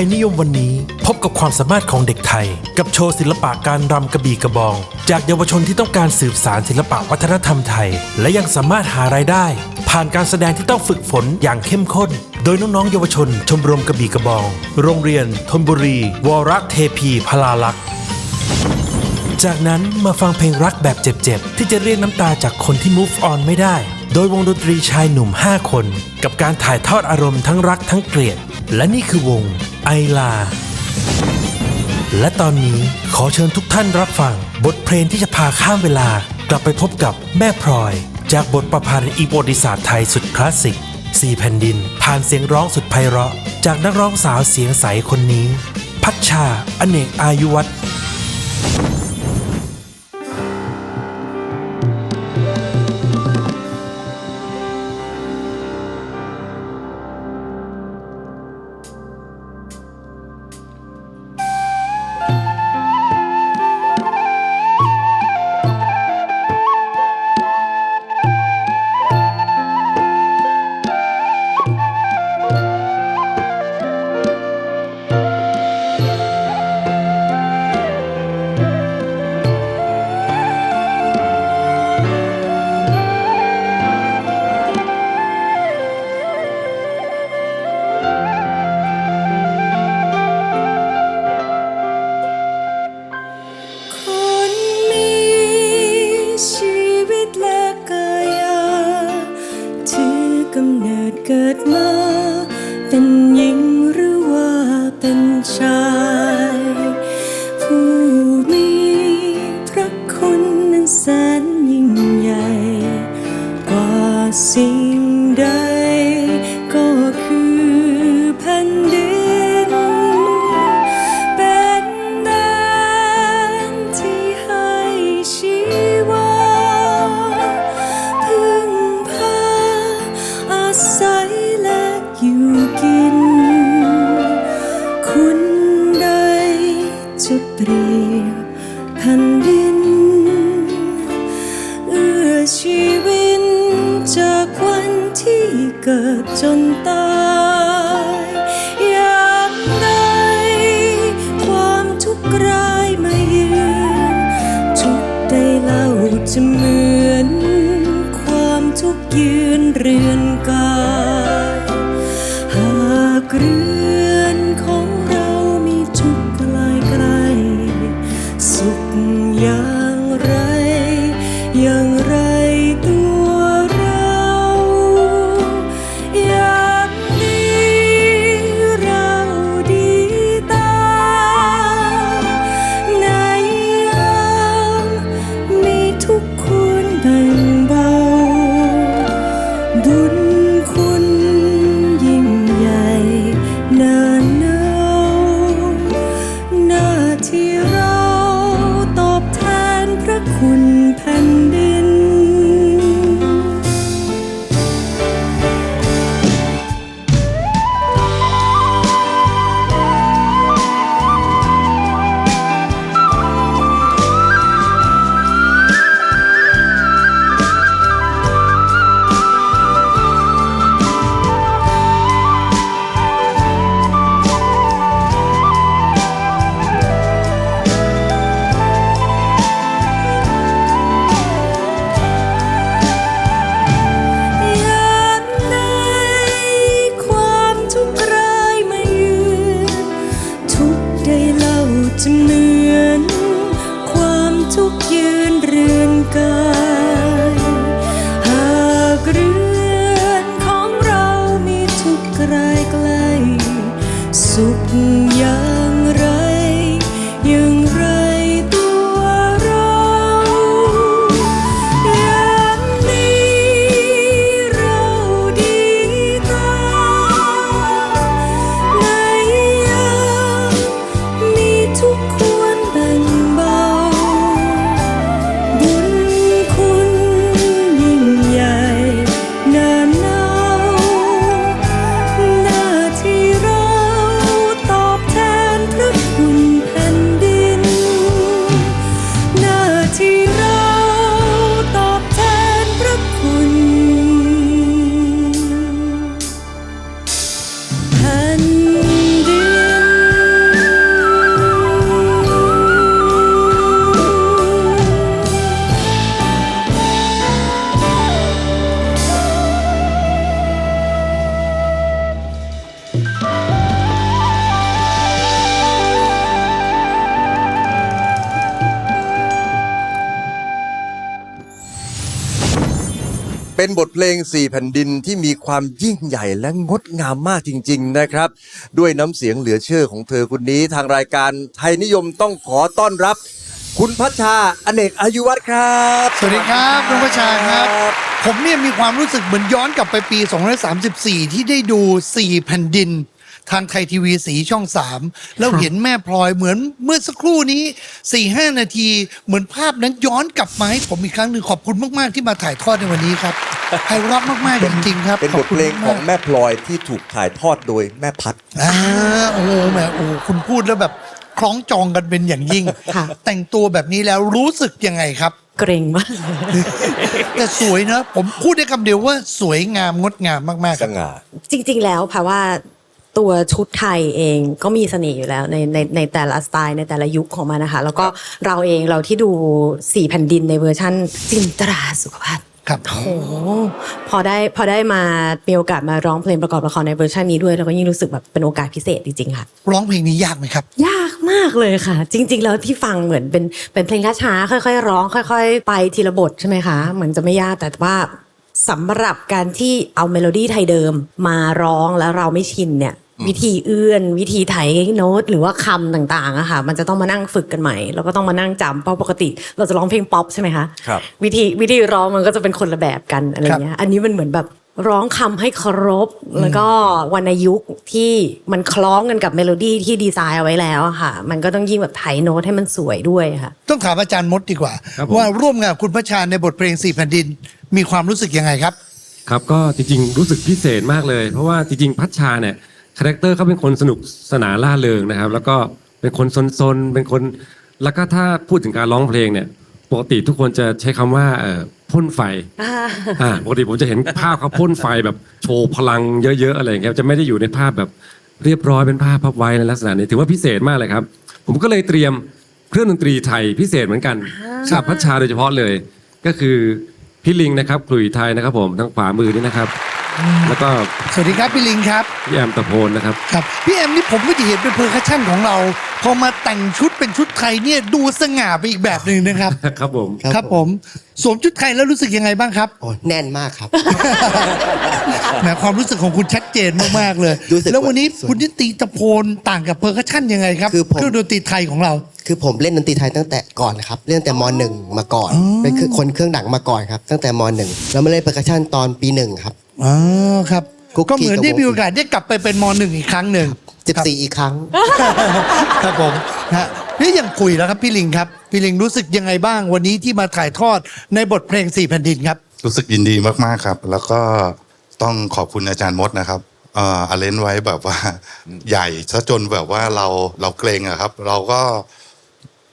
ยนิยมวันนี้ พบกับความสามารถของเด็กไทย กับโชว์ศิลปะการรำกระบี่กระบอง จากเยาวชนที่ต้องการสืบสารศิลปะวัฒนธรรมไทย และยังสามารถหารายได้ ผ่านการแสดงที่ต้องฝึกฝนอย่างเข้มข้น โดยน้องๆเยาวชน ชมรมกระบี่กระบอง โรงเรียนธนบุรี วรเทพีพลาลักษณ์จากนั้นมาฟังเพลงรักแบบเจ็บๆ ที่จะเรียกน้ำตาจากคนที่ move on ไม่ได้ โดยวงดนตรีชายหนุ่ม 5 คน กับการถ่ายทอดอารมณ์ทั้งรักทั้งเกลียด และนี่คือวง อลา และตอนนี้ขอเชิญทุกท่านรับฟัง บทเพลงที่จะพาข้ามเวลากลับไปพบกับแม่พลอย จากบทประพันธ์อีโบติศาสตร์ไทยสุดคลาสสิกสี่แผ่นดิน ผ่านเสียงร้องสุดไพเราะ จากนักร้องสาวเสียงใสคนนี้ พัชชา อเนกอายุวัฒน์ สิ่งใดก็คือแผ่นดิน เป็นแดนที่ให้ชีวา พึ่งพาอาศัยและอยู่กิน คุณใดจะเปรียบ จะเหมือนความทุกข์ยืนเรือน took you เป็นบทเพลงสี่แผ่นดินที่มีความยิ่งใหญ่และงดงามมากจริง ๆ นะครับ ด้วยน้ำเสียงเหลือเชื่อของเธอคนนี้ทางรายการไทยนิยมต้องขอต้อนรับ คุณพัชชาอเนกอายุวัฒน์ครับ สวัสดีครับคุณประชาครับ ผมเนี่ยมีความรู้สึกเหมือนย้อนกลับไปปี 234 ที่ได้ดู 4 แผ่นดิน ทางไทยทีวีสีช่อง3แล้วเห็นแม่พลอยเหมือนเมื่อสักครู่นี้4-5นาที เหมือนภาพนั้นย้อนกลับมาให้ผมอีกครั้งหนึ่งขอบคุณมาก ๆ ที่มาถ่ายทอดในวันนี้ครับไพเราะมาก ๆ จริง ๆ ครับเป็นบทเพลงของแม่พลอยที่ถูกถ่ายทอดโดยแม่พัดอ่าโอ้โหแหมโอ้โหคุณพูดแล้วแบบคล้องจองกันเป็นอย่างยิ่งค่ะแต่งตัวแบบนี้แล้วรู้สึกยังไงครับ เกรงมาก แต่สวยนะ ผมพูดได้คำเดียวว่าสวยงามงดงามมากๆคสรับง่าจริง ๆ แล้วแพรว่า ตัวชุดไทยเองก็มีเสน่ห์อยู่แล้วในในในแต่ละสไตล์ในแต่ละยุคของมันนะคะ แล้วก็เราเองเราที่ดูสี่แผ่นดินในเวอร์ชั่นจินตราสุขภัทรครับโอ้โหพอได้พอได้มามีโอกาสมาร้องเพลงประกอบละครในเวอร์ชันนี้ด้วยเราก็ยิ่งรู้สึกแบบเป็นโอกาสพิเศษจริงๆค่ะ ร้องเพลงนี้ยากไหมครับ ยากมากเลยค่ะ จริง ๆ แล้วที่ฟังเหมือนเป็นเป็นเพลงช้าๆค่อย ๆ ร้อง ค่อย ๆ ไปทีละบทใช่ไหมคะเหมือนจะไม่ยากแต่ว่าสำหรับการที่เอาเมโลดี้ไทยเดิมมาร้องแล้วเราไม่ชินเนี่ย วิธีเอื้อน วิธีไถโน้ตหรือว่าคำต่างๆอะค่ะ มันจะต้องมานั่งฝึกกันใหม่ แล้วก็ต้องมานั่งจำเพราะปกติ เราจะร้องเพลงป๊อปใช่ไหมคะครับวิธีวิธีร้องมันก็จะเป็นคนละแบบกันอะไรเงี้ยอันนี้มันเหมือนแบบร้องคำให้เคารพ แล้วก็วรรณยุกต์ที่มันคล้องกันกับเมโลดี้ที่ดีไซน์เอาไว้แล้วอะค่ะ มันก็ต้องยิ่งแบบไถโน้ตให้มันสวยด้วยค่ะ ต้องถามอาจารย์มดดีกว่าครับผมว่าร่วมงานกับคุณพระชาในบทเพลงสี่แผ่นดินมีความรู้สึกยังไงครับ ครับก็จริงๆรู้สึกพิเศษมากเลย เพราะว่าจริงๆพัชชาเนี่ย คาแรคเตอร์เขาเป็นคนสนุกสนานล่าเริงนะครับ แล้วก็เป็นคนซนๆเป็นคนแล้วก็ถ้าพูดถึงการร้องเพลงเนี่ย ปกติทุกคนจะใช้คำว่าเอ่อพ่นไฟอ่าปกติผมจะเห็นภาพเขาพ่นไฟแบบโชว์พลังเยอะๆอะไรอย่างเงี้ยจะไม่ได้อยู่ในภาพแบบเรียบร้อยเป็นภาพพับไว้ในลักษณะนี้ถือว่าพิเศษมากเลยครับ ผมก็เลยเตรียมเครื่องดนตรีไทยพิเศษเหมือนกันสำหรับพัชชาโดยเฉพาะเลย ก็คือพี่ลิงนะครับขลุ่ยไทยนะครับผมทางขวามือนี่นะครับ แล้วก็สวัสดีครับพี่ลิงครับพี่แอมตะโพนนะครับครับพี่แอมนี่ผมก็จะเห็นเป็นเพอร์คัชชั่นของเรา พอมาแต่งชุดเป็นชุดไทยเนี่ยดูสง่าไปอีกแบบหนึ่งนะครับ ครับผมครับผมสวมชุดไทยแล้วรู้สึกยังไงบ้างครับโอ้แน่นมากครับแหมความรู้สึกของคุณชัดเจนมากๆเลยรู้สึกแล้ววันนี้ว่าสวยคุณนิติตะโพนต่างกับเพอร์คัชชั่นยังไงครับคือผมเครื่องดนตรีไทยของเรา คือผมเล่นดนตรีไทยตั้งแต่ก่อนนะครับเล่นตั้งแต่มหนึ่งมาก่อนเป็นคือคนเครื่องหนังมาก่อนครับตั้งแต่มหนึ่งแล้วมาเล่นเปอร์คัชชันตอนปีหนึ่งครับ อ๋อครับคุกกี้ก็เหมือนได้กับวงมีโอกาสได้กลับไปเป็นมหนึ่งอีกครั้งหนึ่งสิบสี่อีกครั้ง ครับผมนะฮะนี่ยังคุยแล้วครับพี่ลิงครับ พี่ลิงรู้สึกยังไงบ้างวันนี้ที่มาถ่ายทอดในบทเพลงสี่แผ่นดินครับ รู้สึกยินดีมากๆครับ แล้วก็ต้องขอบคุณอาจารย์มดนะครับเอ่ออาเลนไว้แบบว่าใหญ่ซะจนแบบว่าเราเราเกรงอะครับ เราก็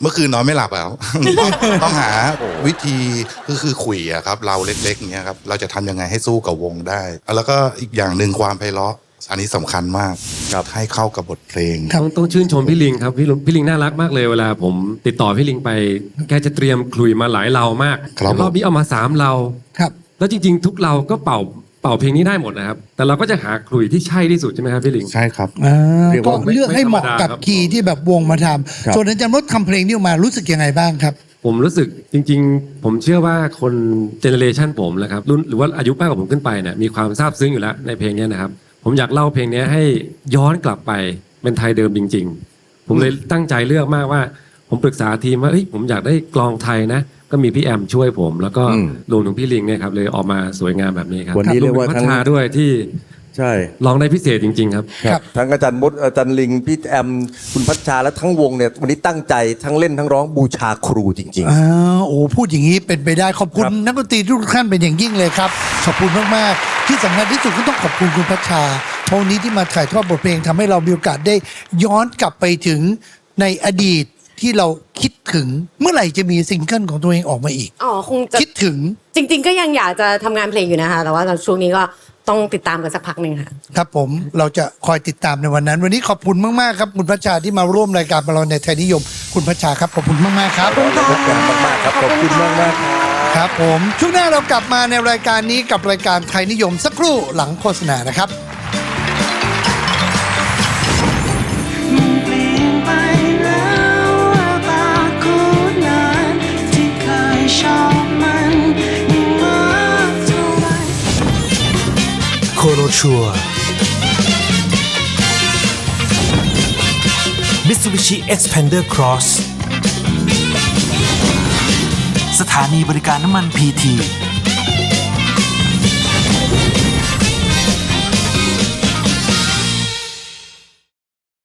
เมื่อคืนนอนไม่หลับอะครับต้องต้องหาวิธีก็คือคุยอะครับ เราเล็กๆเนี้ยครับเราจะทำยังไงให้สู้กับวงได้ แล้วก็อีกอย่างหนึ่งความไพเราะอันนี้สำคัญมากให้เข้ากับบทเพลงครับต้องต้องชื่นชมพี่ลิงครับพี่ลิงพี่ลิงน่ารักมากเลยเวลาผมติดต่อพี่ลิงไป แกจะเตรียมขลุ่ยมาหลายเรามากครับ รอบนี้เอามาสามเรา ครับ แล้วจริงๆ ทุกเราก็เป่า เป่าเพลงนี้ได้หมดนะครับ แต่เราก็จะหาขลุ่ยที่ใช่ที่สุดใช่ไหมครับพี่ลิง ใช่ครับ อ่าเรียกก็ว่าเลือกให้เหมาะกับไม่ธรรมดาครับ คีย์ที่แบบวงมาทครับำส่วนอาจารย์มดทำเพลงนี้ออกมารู้สึกยังไงบ้างครับ ผมรู้สึกจริง ๆ ผมเชื่อว่าคนเจเนเรชันผมนะครับรุ่นหรือว่าอายุมากกว่าผมขึ้นไปเนี่ยมีความซาบซึ้งอยู่แล้วในเพลงเนี้ยนะครับ ผมอยากเล่าเพลงเนี้ยให้ย้อนกลับไปเป็นไทยเดิมจริง ๆ ผมเลยตั้งใจเลือกมากว่า ผมปรึกษาทีมว่าเอ้ยผมอยากได้กลองไทยนะ ก็มีพี่แอมช่วยผม แล้วก็อืมรวมถึงพี่ลิงเนี่ยครับเลยออกมาสวยงามแบบนี้ครับวันนี้เรียกว่าพัทั้งฒนาด้วยที่ใช่ ร้องได้พิเศษจริง ๆ ครับ ครับทั้งอาจารย์มดอาจารย์ลิงพี่แอมคุณพัชชาและทั้งวงเนี่ยวันนี้ตั้งใจทั้งเล่นทั้งร้องบูชาครูจริงอ่าโอ้พูดอย่างนี้เป็นไปได้ขอบคุณครับ นักดนตรีทุกท่านเป็นอย่างยิ่งเลยครับขอบคุณมากๆที่สำคัญที่สุดก็ต้องขอบคุณคุณพัชชาเพราะวันนี้ที่มาถ่ายทอดบทเพลงทำให้เรามีโอกาสได้ย้อนกลับไปถึงในอดีตที่เราคิด ถึงเมื่อไหร่จะมีซิงเกิลของตัวเองออกมาอีก อ๋อคงจะคิดถึงจริง ๆ ก็ยังอยากจะทำงานเพลงอยู่นะคะ แต่ว่าช่วงนี้ก็ต้องติดตามกันสักพักหนึ่งค่ะ ครับผมเราจะคอยติดตามในวันนั้น วันนี้ขอบคุณมากๆครับ คุณพัชชาที่มาร่วมรายการของเราในไทยนิยม คุณพัชชาครับขอบคุณมากๆครับๆขอบคุณมากๆครับขอบคุณมากมากๆ ครับผมช่วงหน้าเรากลับมาในรายการนี้กับรายการไทยนิยมสักครู่หลังโฆษณานะครับ โคโนชัวมิตซูบิชิเอ็กซ์เพนเดอร์ครอสสถานีบริการน้ำมันพีที